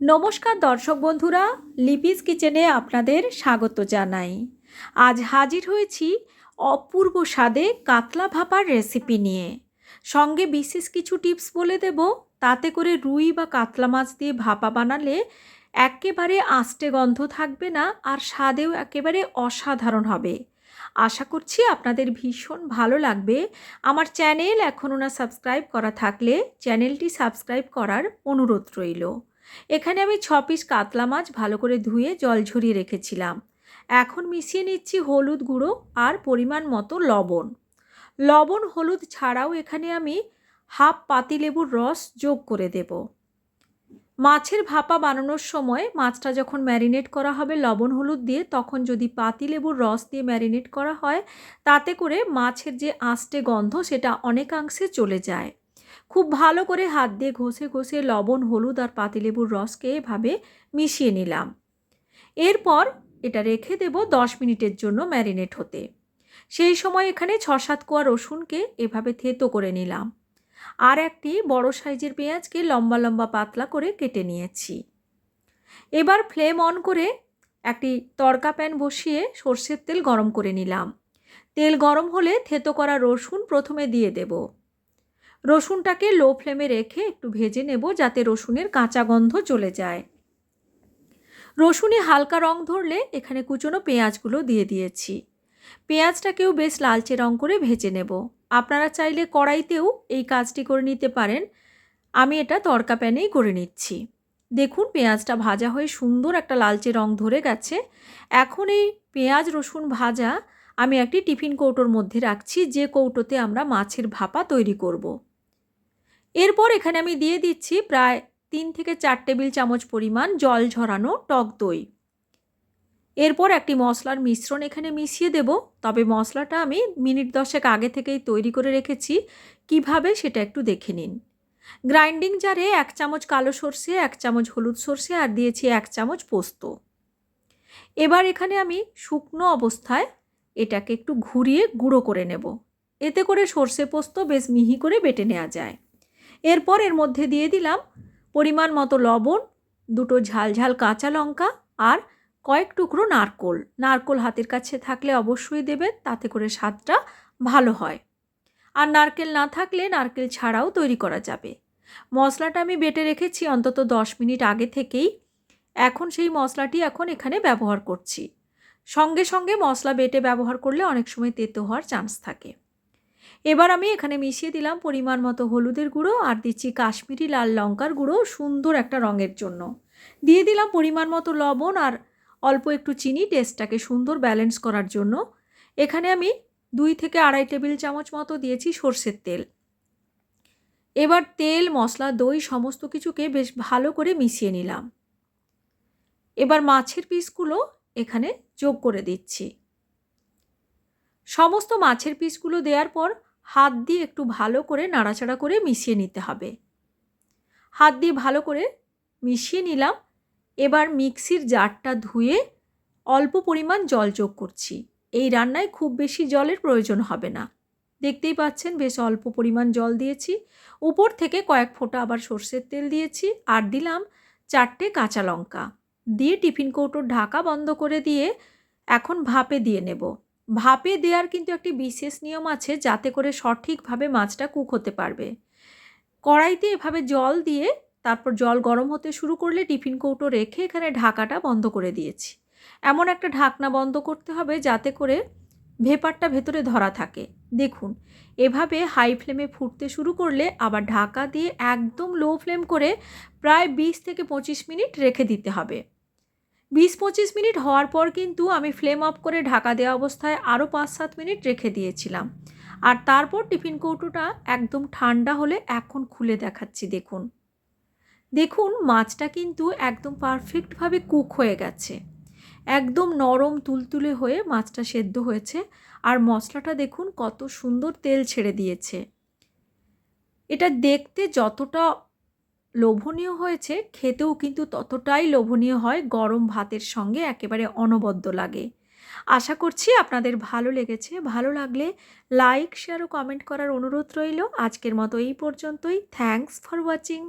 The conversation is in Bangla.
নমস্কার দর্শক বন্ধুরা, লিপিস কিচেনে আপনাদের স্বাগত জানাই। আজ হাজির হয়েছি অপূর্ব স্বাদে কাতলা ভাপার রেসিপি নিয়ে। সঙ্গে বিশেষ কিছু টিপস বলে দেব, তাতে করে রুই বা কাতলা মাছ দিয়ে ভাপা বানালে একেবারে আষ্টে গন্ধ থাকবে না আর স্বাদেও একেবারে অসাধারণ হবে। আশা করছি আপনাদের ভীষণ ভালো লাগবে। আমার চ্যানেল এখনও না সাবস্ক্রাইব করা থাকলে চ্যানেলটি সাবস্ক্রাইব করার অনুরোধ রইল। এখানে আমি ছ পিস কাতলা মাছ ভালো করে ধুয়ে জল ঝরিয়ে রেখেছিলাম। এখন মিশিয়ে নিচ্ছি হলুদ গুঁড়ো আর পরিমাণ মতো লবণ। লবণ হলুদ ছাড়াও এখানে আমি হাফ পাতিলেবুর রস যোগ করে দেব। মাছের ভাপা বানানোর সময় মাছটা যখন ম্যারিনেট করা হবে লবণ হলুদ দিয়ে, তখন যদি পাতিলেবুর রস দিয়ে ম্যারিনেট করা হয়, তাতে করে মাছের যে আঁশটে গন্ধ সেটা অনেকাংশে চলে যায়। খুব ভালো করে হাত দিয়ে ঘষে ঘষে লবণ, হলুদ আর পাতিলেবুর রসকে এভাবে মিশিয়ে নিলাম। এরপর এটা রেখে দেব দশ মিনিটের জন্য ম্যারিনেট হতে। সেই সময় এখানে ছ সাত কোয়া রসুনকে এভাবে থেতো করে নিলাম। আর একটি বড় সাইজের পেঁয়াজকে লম্বা লম্বা পাতলা করে কেটে নিয়েছি। এবার ফ্লেম অন করে একটি তড়কা প্যান বসিয়ে সর্ষের তেল গরম করে নিলাম। তেল গরম হলে থেতো করা রসুন প্রথমে দিয়ে দেবো। রসুনটাকে লো ফ্লেমে রেখে একটু ভেজে নেব যাতে রসুনের কাঁচা গন্ধ চলে যায়। রসুনে হালকা রং ধরলে এখানে কুচনো পেঁয়াজগুলো দিয়ে দিয়েছি। পেঁয়াজটাকেও বেশ লালচে রং করে ভেজে নেব। আপনারা চাইলে কড়াইতেও এই কাজটি করে নিতে পারেন। আমি এটা তড়কা প্যানেই করে নিচ্ছি। দেখুন, পেঁয়াজটা ভাজা হয়ে সুন্দর একটা লালচে রং ধরে গেছে। এখন এই পেঁয়াজ রসুন ভাজা আমি একটি টিফিন কৌটোর মধ্যে রাখছি, যে কৌটোতে আমরা মাছের ভাপা তৈরি করব। এরপর এখানে আমি দিয়ে দিচ্ছি প্রায় তিন থেকে চার টেবিল চামচ পরিমাণ জল ঝরানো টক দই। এরপর একটি মশলার মিশ্রণ এখানে মিশিয়ে দেব। তবে মশলাটা আমি মিনিট দশেক আগে থেকেই তৈরি করে রেখেছি। কীভাবে সেটা একটু দেখে নিন। গ্রাইন্ডিং জারে এক চামচ কালো সর্ষে, এক চামচ হলুদ সর্ষে আর দিয়েছি এক চামচ পোস্ত। এবার এখানে আমি শুকনো অবস্থায় এটাকে একটু ঘুরিয়ে গুঁড়ো করে নেব। এতে করে সর্ষে পোস্ত বেশ মিহি করে বেটে নেওয়া যায়। এরপর এর মধ্যে দিয়ে দিলাম পরিমাণ মতো লবণ, দুটো ঝাল ঝাল কাঁচা লঙ্কা আর কয়েক টুকরো নারকোল। নারকোল হাতের কাছে থাকলে অবশ্যই দেবেন, তাতে করে স্বাদটা ভালো হয়। আর নারকেল না থাকলে নারকেল ছাড়াও তৈরি করা যাবে। মশলাটা আমি বেটে রেখেছি অন্তত দশ মিনিট আগে থেকেই। এখন সেই মশলাটি এখন এখানে ব্যবহার করছি। সঙ্গে সঙ্গে মশলা বেটে ব্যবহার করলে অনেক সময় তেতো হওয়ার চান্স থাকে। এবার আমি এখানে মিশিয়ে দিলাম পরিমাণ মতো হলুদের গুঁড়ো আর দিচ্ছি কাশ্মীরি লাল লঙ্কার গুঁড়ো সুন্দর একটা রঙের জন্য। দিয়ে দিলাম পরিমাণ মতো লবণ আর অল্প একটু চিনি টেস্টটাকে সুন্দর ব্যালেন্স করার জন্য। এখানে আমি দুই থেকে আড়াই টেবিল চামচ মতো দিয়েছি সর্ষের তেল। এবার তেল, মশলা, দই সমস্ত কিছুকে বেশ ভালো করে মিশিয়ে নিলাম। এবার মাছের পিসগুলো এখানে যোগ করে দিচ্ছি। সমস্ত মাছের পিসগুলো দেওয়ার পর হাত দিয়ে একটু ভালো করে নাড়াচাড়া করে মিশিয়ে নিতে হবে। হাত দিয়ে ভালো করে মিশিয়ে নিলাম। এবার মিক্সির জারটা ধুয়ে অল্প পরিমাণ জল যোগ করছি। এই রান্নায় খুব বেশি জলের প্রয়োজন হবে না। দেখতেই পাচ্ছেন বেশ অল্প পরিমাণ জল দিয়েছি। উপর থেকে কয়েক ফোঁটা আবার সর্ষের তেল দিয়েছি আর দিলাম চারটে কাঁচা লঙ্কা। দিয়ে টিফিন কৌটোর ঢাকা বন্ধ করে দিয়ে এখন ভাপে দিয়ে নেব। ভাপে দেওয়ার কিন্তু একটি বিশেষ নিয়ম আছে যাতে করে সঠিকভাবে মাছটা কুক হতে পারবে। কড়াইতে এভাবে জল দিয়ে তারপর জল গরম হতে শুরু করলে টিফিন কৌটো রেখে এখানে ঢাকাটা বন্ধ করে দিয়েছি। এমন একটা ঢাকনা বন্ধ করতে হবে যাতে করে ভেপারটা ভেতরে ধরা থাকে। দেখুন, এভাবে হাই ফ্লেমে ফুটতে শুরু করলে আবার ঢাকা দিয়ে একদম লো ফ্লেম করে প্রায় বিশ থেকে পঁচিশ মিনিট রেখে দিতে হবে। বিশ পঁচিশ মিনিট হওয়ার পর কিন্তু আমি ফ্লেম অফ করে ঢাকা দেওয়া অবস্থায় আরও পাঁচ সাত মিনিট রেখে দিয়েছিলাম। আর তারপর টিফিন কৌটোটা একদম ঠান্ডা হলে এখন খুলে দেখাচ্ছি, দেখুন। দেখুন, মাছটা কিন্তু একদম পারফেক্টভাবে কুক হয়ে গেছে। একদম নরম তুলতুলে হয়ে মাছটা সেদ্ধ হয়েছে। আর মশলাটা দেখুন, কত সুন্দর তেল ছেড়ে দিয়েছে। এটা দেখতে যতটা লোভনীয় হয়েছে, খেতেও কিন্তু ততটাই লোভনীয় হয়, গরম ভাতের সঙ্গে একেবারে অনবদ্য লাগে। আশা করছি আপনাদের ভালো লেগেছে। ভালো লাগলে লাইক শেয়ার ও কমেন্ট করার অনুরোধ রইল। আজকের মতো এই পর্যন্তই। Thanks for watching